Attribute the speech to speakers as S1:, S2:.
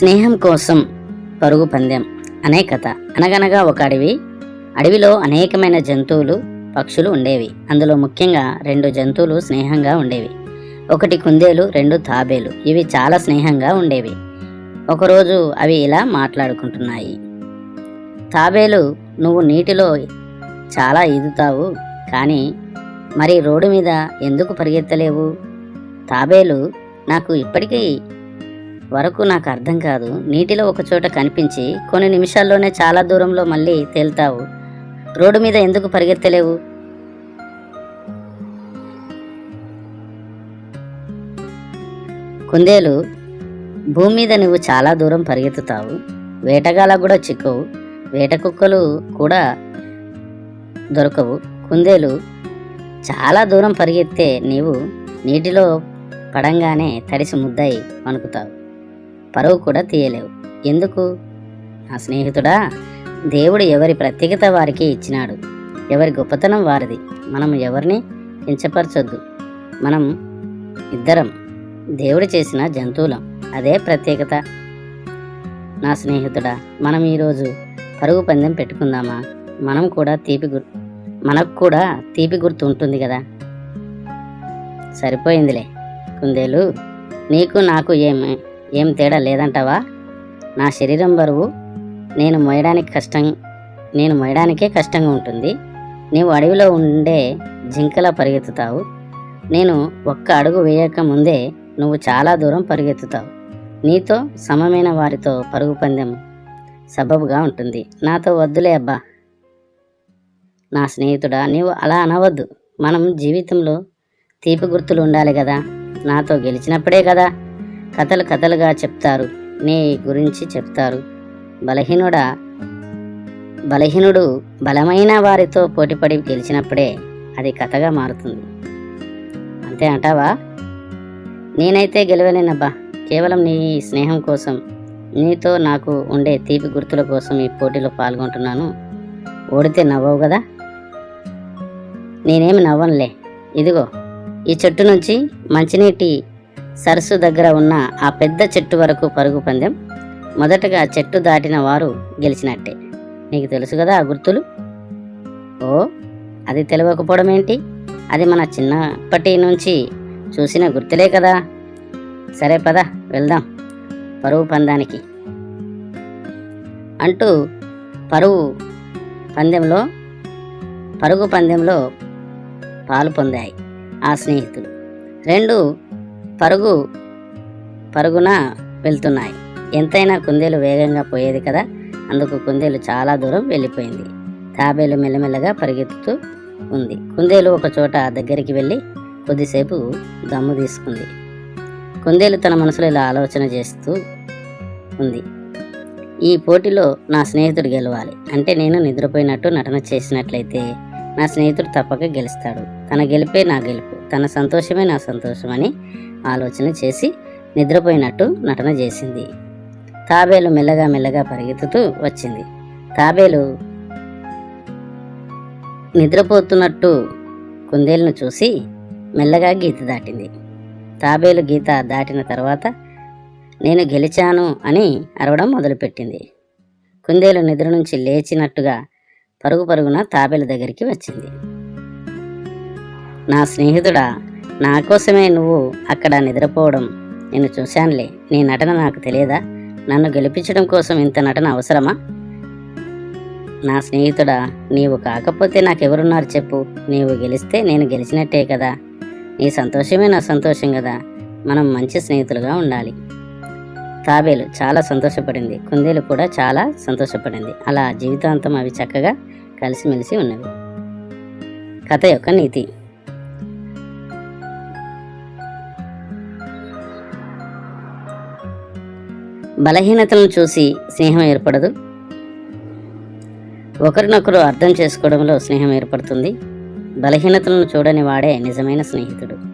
S1: స్నేహం కోసం పరుగు పందెం అనే కథ. అనగనగా ఒక అడవి. అడవిలో అనేకమైన జంతువులు పక్షులు ఉండేవి. అందులో ముఖ్యంగా రెండు జంతువులు స్నేహంగా ఉండేవి. ఒకటి కుందేలు రెండు తాబేలు. ఇవి చాలా స్నేహంగా ఉండేవి. ఒకరోజు అవి ఇలా మాట్లాడుకుంటున్నాయి. తాబేలు నువ్వు నీటిలో చాలా ఈదుతావు కానీ మరి రోడ్డు మీద ఎందుకు పరిగెత్తలేవు? తాబేలు నాకు ఇప్పటికీ వరకు నాకు అర్థం కాదు. నీటిలో ఒక చోట కనిపించి కొన్ని నిమిషాల్లోనే చాలా దూరంలో మళ్ళీ తేలుతావు. రోడ్డు మీద ఎందుకు పరిగెత్తలేవు? కుందేలు భూమి మీద నువ్వు చాలా దూరం పరిగెత్తుతావు. వేటగాల కూడా చిక్కవు. వేట కుక్కలు కూడా దొరకవు. కుందేలు చాలా దూరం పరిగెత్తే నీవు నీటిలో పడంగానే తడిసి ముద్దాయి వణుకుతావు. పరువు కూడా తీయలేవు. ఎందుకు? నా స్నేహితుడా దేవుడు ఎవరి ప్రత్యేకత వారికి ఇచ్చినాడు. ఎవరి గొప్పతనం వారిది. మనం ఎవరిని కించపరచొద్దు. మనం ఇద్దరం దేవుడు చేసిన జంతువులం. అదే ప్రత్యేకత. నా స్నేహితుడా మనం ఈరోజు పరుగు పందెం పెట్టుకుందామా? మనం కూడా తీపి గుర్ మనకు కూడా తీపి గుర్తు ఉంటుంది కదా? సరిపోయిందిలే కుందేలు నీకు నాకు ఏమి? ఏం తేడా లేదంటావా? నా శరీరం బరువు నేను మోయడానికి కష్టం నేను మోయడానికే కష్టంగా ఉంటుంది. నీవు అడవిలో ఉండే జింకలా పరిగెత్తుతావు. నేను ఒక్క అడుగు వేయక ముందే నువ్వు చాలా దూరం పరిగెత్తుతావు. నీతో సమమైన వారితో పరుగు పందెం సబబుగా ఉంటుంది. నాతో వద్దులే అబ్బా. నా స్నేహితుడా నీవు అలా అనవద్దు. మనం జీవితంలో తీపి గుర్తులు ఉండాలి కదా. నాతో గెలిచినప్పుడే కదా. కథలు కథలుగా చెప్తారు. నీ గురించి చెప్తారు. బలహీనుడా బలహీనుడు బలమైన వారితో పోటీపడి గెలిచినప్పుడే అది కథగా మారుతుంది. అంతే అంటావా? నేనైతే గెలవలేనబ్బా. కేవలం నీ స్నేహం కోసం నీతో నాకు ఉండే తీపి గుర్తుల కోసం ఈ పోటీలో పాల్గొంటున్నాను. ఓడితే నవ్వవు కదా? నేనేమి నవ్వనులే. ఇదిగో ఈ చెట్టు నుంచి మంచినీటి సరస్సు దగ్గర ఉన్న ఆ పెద్ద చెట్టు వరకు పరుగు పందెం. మొదటగా చెట్టు దాటిన వారు గెలిచినట్టే. నీకు తెలుసు కదా ఆ గుర్తులు? ఓ అది తెలియకపోవడం ఏంటి? అది మన చిన్నప్పటి నుంచి చూసిన గుర్తులే కదా. సరే పద వెళ్దాం పరుగు పందానికి. అంటూ పరుగు పందెంలో పరుగు పందెంలో పాలు పొందాయి ఆ స్నేహితులు. రెండు పరుగు పరుగున వెళ్తున్నాయి. ఎంతైనా కుందేలు వేగంగా పోయేది కదా? అందుకు కుందేలు చాలా దూరం వెళ్ళిపోయింది. తాబేలు మెల్లమెల్లగా పరిగెత్తుతూ ఉంది. కుందేలు ఒక చోట దగ్గరికి వెళ్ళి కొద్దిసేపు దమ్ము తీసుకుంది. కుందేలు తన మనసులో ఇలా ఆలోచన చేస్తూ ఉంది. ఈ పోటీలో నా స్నేహితుడు గెలవాలి. అంటే నేను నిద్రపోయినట్టు నటన చేసినట్లయితే నా స్నేహితుడు తప్పక గెలుస్తాడు. తన గెలిపే నా గెలుపు. తన సంతోషమే నా సంతోషం అని ఆలోచన చేసి నిద్రపోయినట్టు నటన చేసింది. తాబేలు మెల్లగా మెల్లగా పరిగెత్తుతూ వచ్చింది. తాబేలు నిద్రపోతున్నట్టు కుందేలును చూసి మెల్లగా గీత దాటింది. తాబేలు గీత దాటిన తర్వాత నేను గెలిచాను అని అరవడం మొదలుపెట్టింది. కుందేలు నిద్ర నుంచి లేచినట్టుగా పరుగు పరుగున తాబేలు దగ్గరికి వచ్చింది. నా స్నేహితుడా నా కోసమే నువ్వు అక్కడ నిద్రపోవడం. నేను చూశానులే నీ నటన నాకు తెలియదా? నన్ను గెలిపించడం కోసం ఇంత నటన అవసరమా? నా స్నేహితుడా నీవు కాకపోతే నాకెవరున్నారు చెప్పు. నీవు గెలిస్తే నేను గెలిచినట్టే కదా. నీ సంతోషమే నా సంతోషం కదా. మనం మంచి స్నేహితులుగా ఉండాలి. తాబేలు చాలా సంతోషపడింది. కుందేలు కూడా చాలా సంతోషపడింది. అలా జీవితాంతం అవి చక్కగా కలిసిమెలిసి ఉన్నవి. కథ యొక్క నీతి. బలహీనతలను చూసి స్నేహం ఏర్పడదు. ఒకరినొకరు అర్థం చేసుకోవడంలో స్నేహం ఏర్పడుతుంది. బలహీనతలను చూడని వాడే నిజమైన స్నేహితుడు.